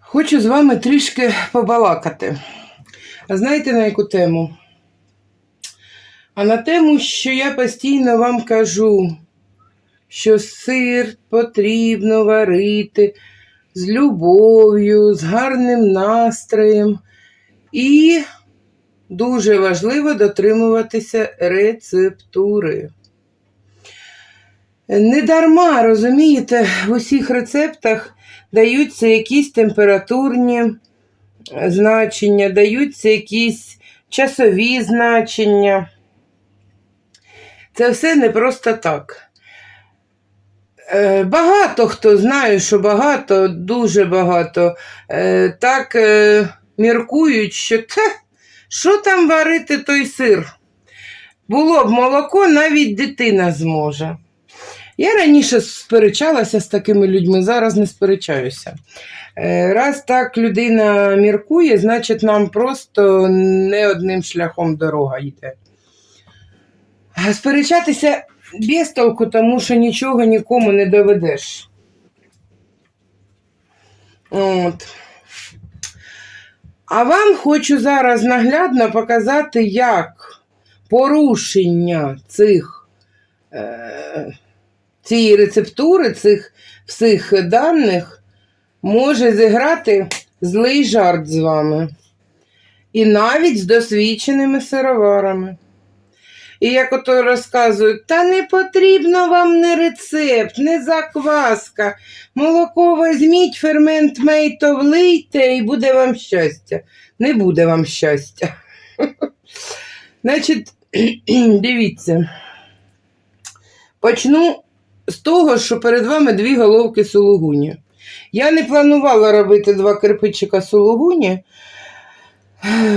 Хочу з вами трішки побалакати. А знаєте на яку тему? А на тему, що я постійно вам кажу, що сир потрібно варити з любов'ю, з гарним настроєм і дуже важливо дотримуватися рецептури. Не дарма, розумієте, в усіх рецептах даються якісь температурні значення, даються якісь часові значення. Це все не просто так. Е, Багато хто знає, що багато, дуже багато, е, так е, міркують, що те, що там варити той сир? Було б молоко, навіть дитина зможе. Я раніше сперечалася з такими людьми, зараз не сперечаюся. Раз так людина міркує, значить нам просто не одним шляхом дорога йде. Сперечатися без толку, тому що нічого нікому не доведеш. От. А вам хочу зараз наглядно показати, як порушення цих. Е- цієї рецептури, цих всіх даних може зіграти злий жарт з вами. І навіть з досвідченими сироварами. І як ото розказують, та не потрібно вам не рецепт, не закваска. Молоко візьміть, фермент мейто влийте і буде вам щастя. Не буде вам щастя. Значить, дивіться. Почну з того, що перед вами дві головки сулугуні. Я не планувала робити два кирпичика сулугуні.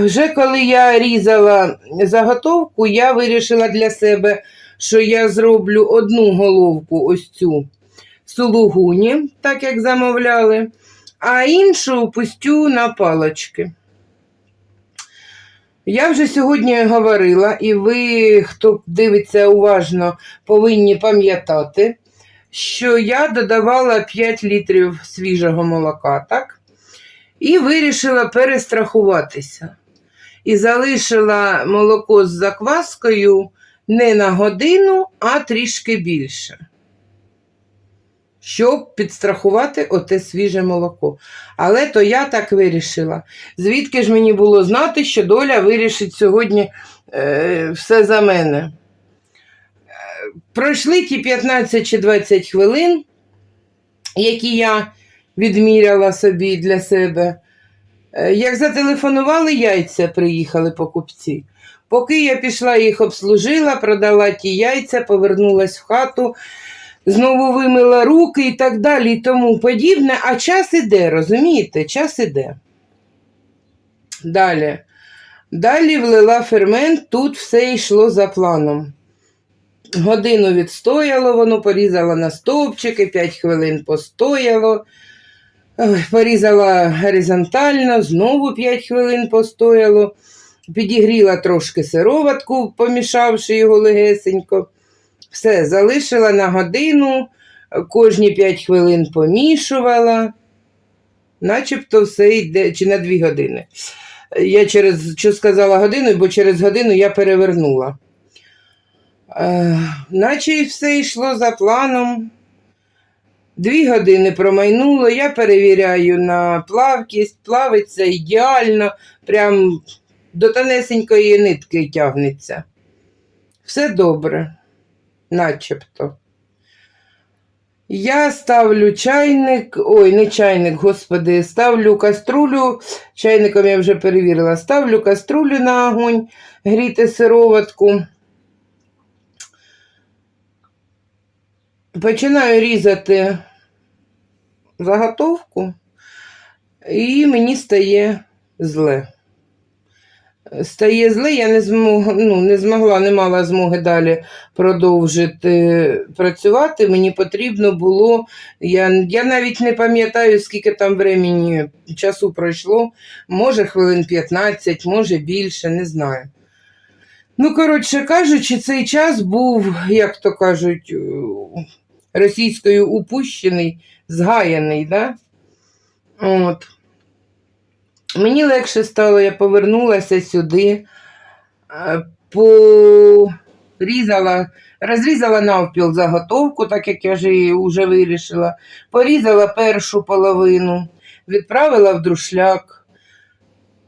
Вже коли я різала заготовку, я вирішила для себе, що я зроблю одну головку ось цю сулугуні, так як замовляли, а іншу пустю на палочки. Я вже сьогодні говорила, і ви, хто дивиться уважно, повинні пам'ятати, що я додавала 5 літрів свіжого молока, так? І вирішила перестрахуватися. І залишила молоко з закваскою не на годину, а трішки більше. Щоб підстрахувати оте свіже молоко. Але то я так вирішила. Звідки ж мені було знати, що доля вирішить сьогодні е, все за мене? Е, пройшли ті 15 чи 20 хвилин, які я відміряла собі для себе. Е, як зателефонували яйця, приїхали покупці. Поки я пішла їх обслужила, продала ті яйця, повернулась в хату знову вимила руки і так далі, і тому подібне. А час іде, розумієте? Час іде. Далі. Далі влила фермент, тут все йшло за планом. Годину відстояло, воно порізала на стовпчики, 5 хвилин постояло. Порізала горизонтально, знову 5 хвилин постояло, підігріла трошки сироватку, помішавши його легесенько. Все, залишила на годину, кожні 5 хвилин помішувала, начебто все йде, чи на 2 години. Я через, що сказала годину, бо через годину я перевернула. Е, наче все йшло за планом. Дві години промайнуло, я перевіряю на плавкість, плавиться ідеально, прям до тонесенької нитки тягнеться. Все добре начебто. Я ставлю чайник, ой, не чайник, господи, ставлю каструлю, чайником я вже перевірила, ставлю каструлю на огонь, гріти сироватку. Починаю різати заготовку, і мені стає зле. стає зле, я не, змог, ну, не змогла, не мала змоги далі продовжити працювати. Мені потрібно було, я, я навіть не пам'ятаю, скільки там времени часу пройшло, може хвилин 15, може більше, не знаю. Ну, коротше кажучи, цей час був, як то кажуть, російською упущений, згаяний, да? От. Мені легше стало, я повернулася сюди, е, порізала, розрізала навпіл заготовку, так як я вже вирішила. Порізала першу половину, відправила в друшляк,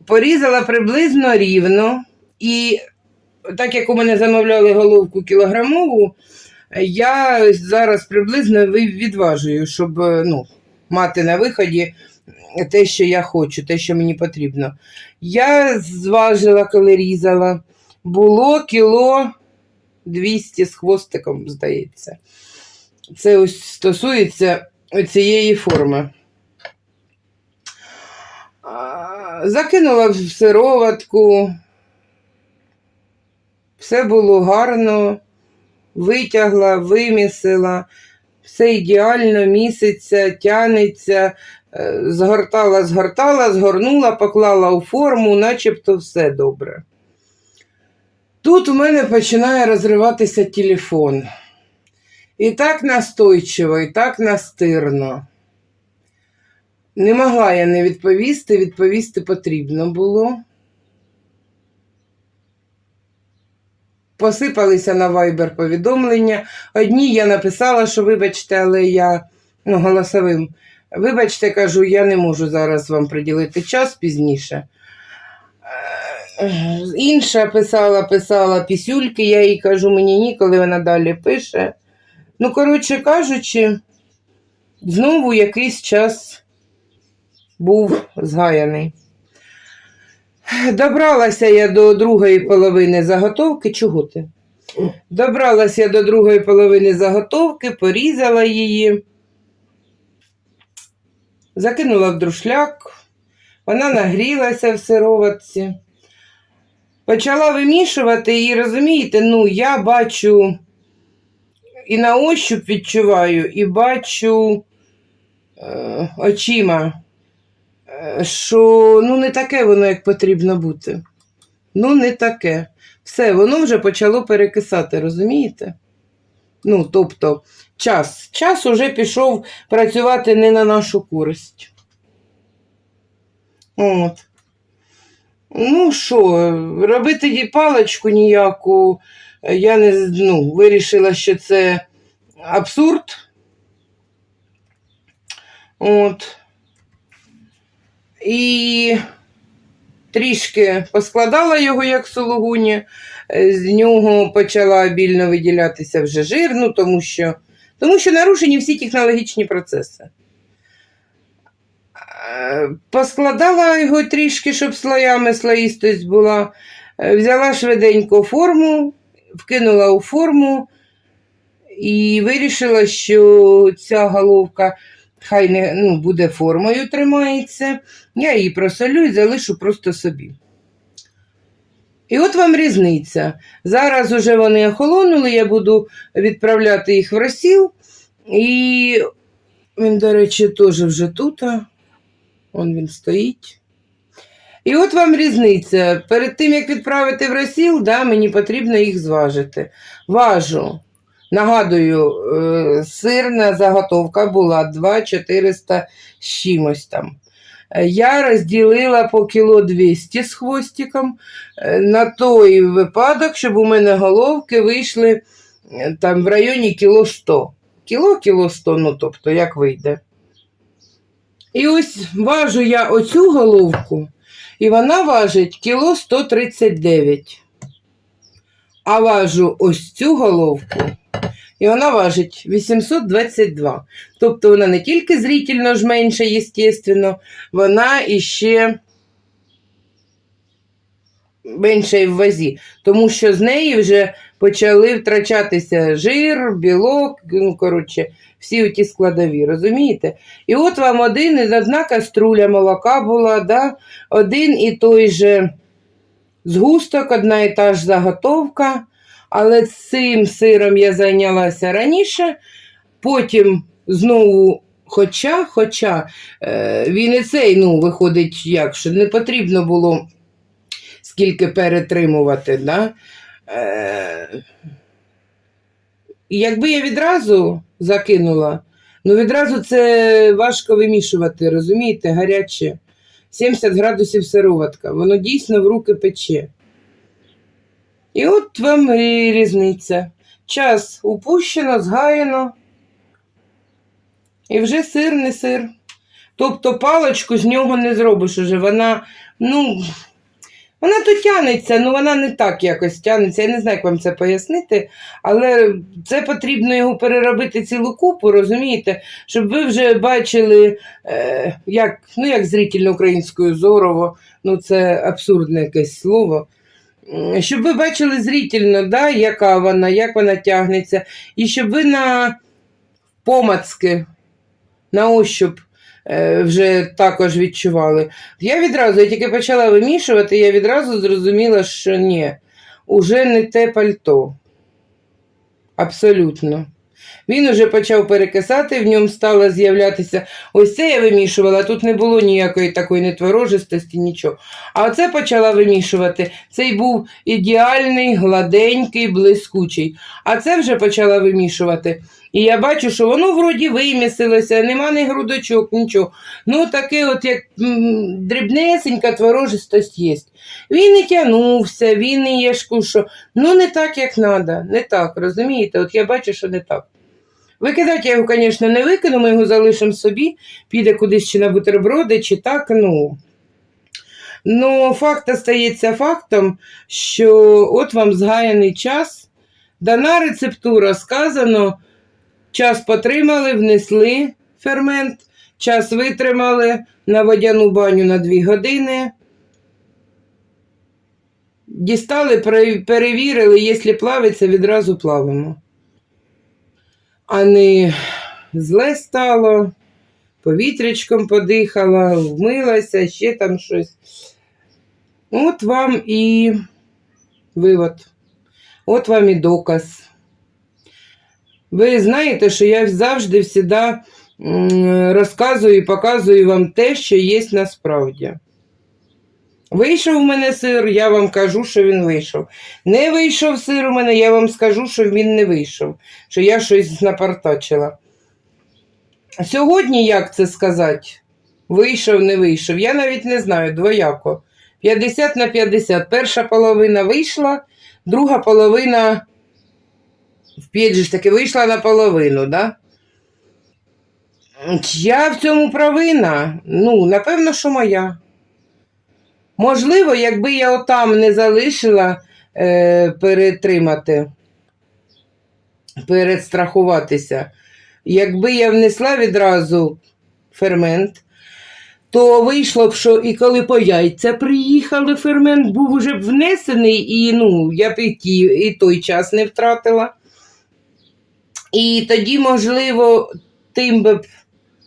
порізала приблизно рівно. І так як у мене замовляли головку кілограмову, я зараз приблизно відважую, щоб е, ну, мати на виході те, що я хочу, те, що мені потрібно. Я зважила, коли різала, було кіло 200 з хвостиком, здається. Це ось стосується цієї форми. Закинула в сироватку. Все було гарно, витягла, вимісила, все ідеально міситься, тянеться, е, згортала, згортала, згорнула, поклала у форму, начебто все добре. Тут у мене починає розриватися телефон. І так настойчиво, і так настирно. Не могла я не відповісти, відповісти потрібно було. Посипалися на Viber повідомлення. Одні я написала, що вибачте, але я ну, голосовим. Вибачте, кажу, я не можу зараз вам приділити час пізніше. Е, Інша писала, писала пісюльки, я їй кажу, мені ніколи вона далі пише. Ну, коротше кажучи, знову якийсь час був згаяний. Добралася я до другої половини заготовки. Чого ти? Добралася я до другої половини заготовки, порізала її, закинула в друшляк, вона нагрілася в сироватці. Почала вимішувати і розумієте, ну, я бачу і на ощуп відчуваю, і бачу е, очима що ну не таке воно, як потрібно бути. Ну, не таке. Все, воно вже почало перекисати, розумієте? Ну, тобто, час. Час уже пішов працювати не на нашу користь. От. Ну що, робити їй паличку ніяку, я не ну, вирішила, що це абсурд. От. І трішки поскладала його, як сулугуні, е, з нього почала обільно виділятися вже жир, ну, тому що, тому що нарушені всі технологічні процеси. Е, Поскладала його трішки, щоб слоями слоїстость була. Е, Взяла швиденько форму, вкинула у форму і вирішила, що ця головка хай не ну, буде формою тримається. Я її просолю і залишу просто собі. І от вам різниця. Зараз уже вони охолонули, я буду відправляти їх в розсіл. І він, до речі, теж вже тут. Он він стоїть. І от вам різниця. Перед тим, як відправити в розсіл, да, мені потрібно їх зважити. Важу. Нагадую, е, сирна заготовка була 2,400 з чимось там. Е, Я розділила по кіло 200 з хвостиком е, на той випадок, щоб у мене головки вийшли там в районі кіло 100. Кіло, кіло 100, ну тобто, як вийде. І ось важу я оцю головку, і вона важить кіло 139. А важу ось цю головку, і вона важить 822. Тобто вона не тільки зрительно ж менша, естественно, вона іще менша і в вазі, тому що з неї вже почали втрачатися жир, білок, ну, коротше, всі ті складові, розумієте? І от вам один і одна каструля молока була, да? один і той же згусток, одна і та ж заготовка. Але цим сиром я зайнялася раніше. Потім знову, хоча, хоча е, він і цей, ну, виходить, як, що не потрібно було скільки перетримувати. Да? Е, якби я відразу закинула, ну відразу це важко вимішувати, розумієте, гаряче. 70 градусів сироватка, воно дійсно в руки пече. І от вам різниця. Час упущено, згаяно. І вже сир не сир. Тобто палочку з нього не зробиш уже. Вона, ну, вона то тянеться, ну вона не так якось тянеться. Я не знаю, як вам це пояснити, але це потрібно його переробити цілу купу, розумієте, щоб ви вже бачили, е, як, ну, як зрительно українською зорово, ну це абсурдне якесь слово. Щоб ви бачили зрительно, да, яка вона, як вона тягнеться, і щоб ви на помацки, на ощуп вже також відчували. Я відразу, я тільки почала вимішувати, я відразу зрозуміла, що ні, уже не те пальто. Абсолютно. Він уже почав перекисати, в ньому стало з'являтися. Ось це я вимішувала, тут не було ніякої такої нетворожистості, нічого. А оце почала вимішувати. Цей був ідеальний, гладенький, блискучий. А це вже почала вимішувати. І я бачу, що воно вроді вимісилося, нема ні грудочок, нічого. Ну, таке, от як дрібнесенька творожистость є. Він і тягнувся, він і є що. Ну, не так, як треба, не так, розумієте? От я бачу, що не так. Викидати я його, звісно, не викину, ми його залишимо собі, піде кудись чи на бутерброди, чи так, ну. Ну, факт остається фактом, що от вам згаяний час, дана рецептура, сказано, час потримали, внесли фермент, час витримали на водяну баню на 2 години. Дістали, перевірили, якщо плавиться, відразу плавимо. А не зле стало, повітрячком подихала, вмилася, ще там щось. От вам і вивод. От вам і доказ. Ви знаєте, що я завжди всіда розказую і показую вам те, що є насправді. Вийшов у мене сир, я вам кажу, що він вийшов. Не вийшов сир у мене, я вам скажу, що він не вийшов, що я щось напартачила. Сьогодні, як це сказати? Вийшов, не вийшов. Я навіть не знаю, двояко. 50 на 50. Перша половина вийшла, друга половина ж таки вийшла наполовину, да? Я в цьому провина? Ну, напевно, що моя. Можливо, якби я отам не залишила е, перетримати, перестрахуватися, якби я внесла відразу фермент, то вийшло б, що і коли по яйця приїхали, фермент був уже внесений, і ну, я б і, ті, і той час не втратила. І тоді, можливо, тим би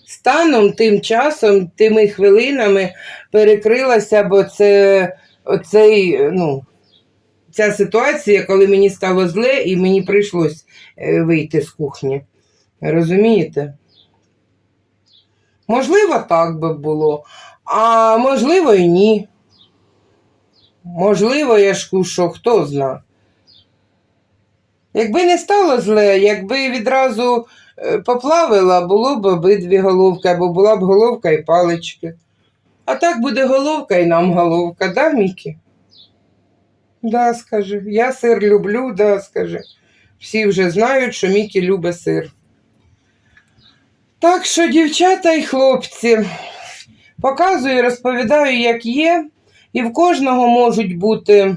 станом, тим часом, тими хвилинами перекрилася, бо це оцей, ну, ця ситуація, коли мені стало зле і мені прийшлось е, вийти з кухні. Розумієте? Можливо, так би було, а можливо і ні. Можливо, я ж кушу, хто зна. Якби не стало зле, якби відразу е, поплавила, було б обидві головки, або була б головка і палички. А так буде головка і нам головка, да, Мікі? Да, скажи. Я сир люблю, да, скажи. Всі вже знають, що Мікі любить сир. Так що, дівчата і хлопці, показую, розповідаю, як є, і в кожного можуть бути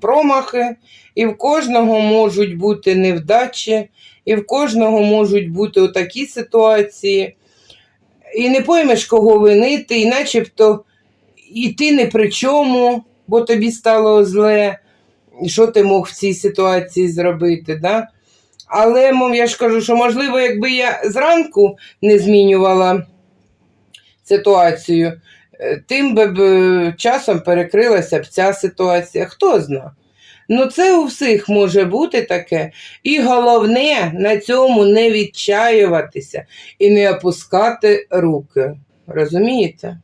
промахи, і в кожного можуть бути невдачі, і в кожного можуть бути отакі ситуації. І не поймеш, кого винити, і начебто і ти не при чому, бо тобі стало зле, що ти мог в цій ситуації зробити. Да? Але мов, я ж кажу, що можливо, якби я зранку не змінювала ситуацію, е, тим би б е, часом перекрилася б ця ситуація. Хто зна? Ну, це у всіх може бути таке. І головне на цьому не відчаюватися і не опускати руки. Розумієте?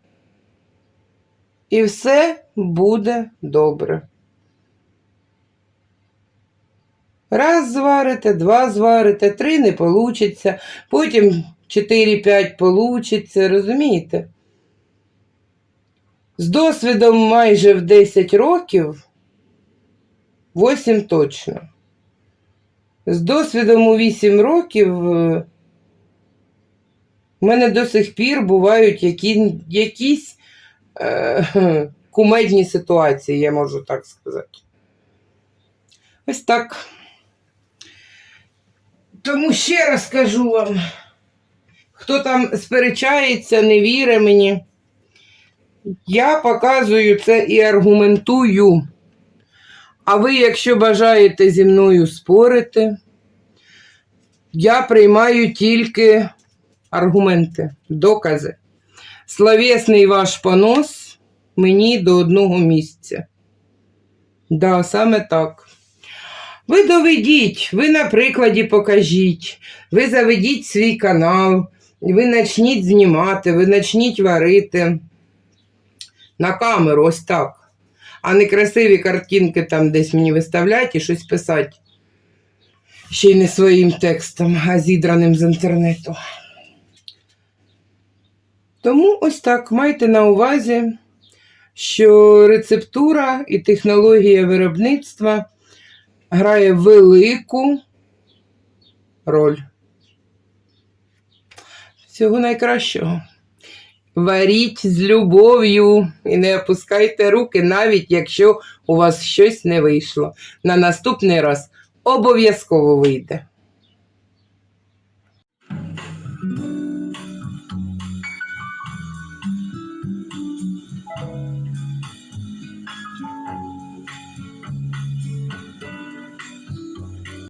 І все буде добре. Раз зварите, два зварите, три не получиться, потім 4-5 получиться, розумієте? З досвідом майже в 10 років, 8 точно. З досвідом у 8 років е, в мене до сих пір бувають які, якісь е, кумедні ситуації, я можу так сказати. Ось так. Тому ще раз кажу вам, хто там сперечається, не вірить мені. Я показую це і аргументую. А ви, якщо бажаєте зі мною спорити, я приймаю тільки аргументи, докази. Словесний ваш понос мені до одного місця. Да, саме так. Ви доведіть, ви на прикладі покажіть, ви заведіть свій канал, ви почніть знімати, ви почніть варити на камеру, ось так. А не красиві картинки там десь мені виставляти і щось писати. Ще й не своїм текстом, а зідраним з інтернету. Тому ось так майте на увазі, що рецептура і технологія виробництва грає велику роль. Всього найкращого. Варіть з любов'ю і не опускайте руки, навіть якщо у вас щось не вийшло. На наступний раз обов'язково вийде.